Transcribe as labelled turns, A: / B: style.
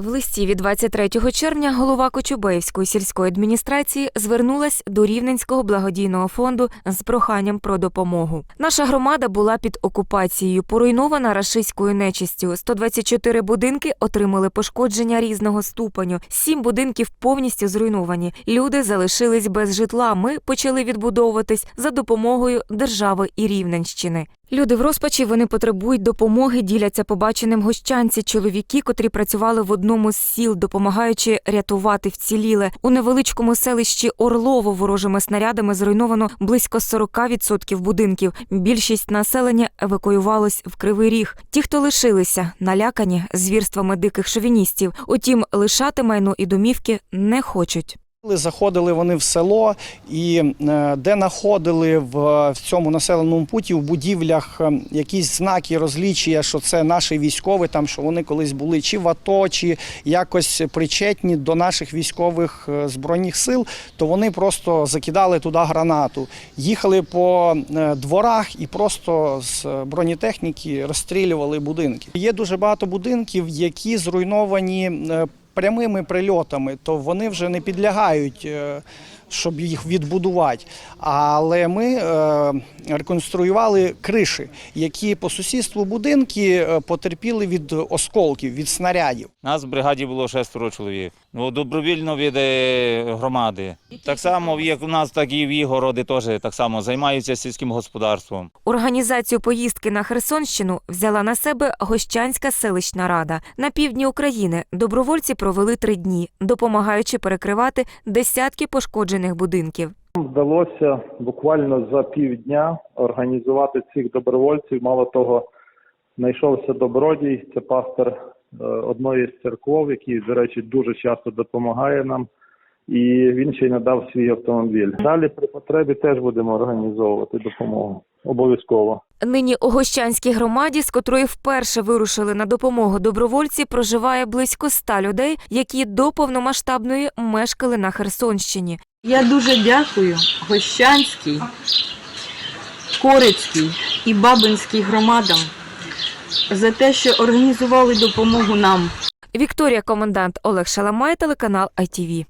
A: В листі від 23 червня голова Кочубеївської сільської адміністрації звернулась до Рівненського благодійного фонду з проханням про допомогу. Наша громада була під окупацією, поруйнована рашистською нечистю. 124 будинки отримали пошкодження різного ступеню. Сім будинків повністю зруйновані. Люди залишились без житла. Ми почали відбудовуватись за допомогою держави і Рівненщини. Люди в розпачі вони потребують допомоги, діляться побаченим гощанці, чоловіки, котрі працювали в одному з сіл, допомагаючи рятувати вціліле. У невеличкому селищі Орлово ворожими снарядами зруйновано близько 40% будинків. Більшість населення евакуювалось в Кривий Ріг. Ті, хто лишилися, налякані звірствами диких шовіністів. Утім, лишати майно і домівки не хочуть.
B: Заходили вони в село і е, де знаходили в, цьому населеному путі в будівлях е, якісь знаки розлічення, що це наші військові, там що вони колись були чи в АТО, чи якось причетні до наших військових е, збройних сил, то вони просто закидали туди гранату. Їхали по дворах і просто з бронетехніки розстрілювали будинки. Є дуже багато будинків, які зруйновані. Прямими прильотами, то вони вже не підлягають, е, щоб їх відбудувати. Але ми е, реконструювали криші, які по сусідству будинки е, потерпіли від осколків, від снарядів.
C: Нас в бригаді було шестеро чоловік. Ну, добровільно від е, громади. Так само, як у нас, так і в Ігороди теж так само займаються сільським господарством.
A: Організацію поїздки на Херсонщину взяла на себе Гощанська селищна рада. На півдні України добровольці провели три дні, допомагаючи перекривати десятки пошкоджених будинків.
D: Вдалося буквально за півдня організувати цих добровольців. Мало того, знайшовся добродій, це пастор е, одної з церков, який, до речі, дуже часто допомагає нам. І він ще й надав свій автомобіль. Далі при потребі теж будемо організовувати допомогу. Обов'язково.
A: Нині у Гощанській громаді, з котрої вперше вирушили на допомогу добровольці, проживає близько ста людей, які до повномасштабної мешкали на Херсонщині.
E: Я дуже дякую Гощанській, Корицькій і Бабинській громадам за те, що організували допомогу нам.
A: Вікторія Комендант Олег Шаламай, телеканал ITV.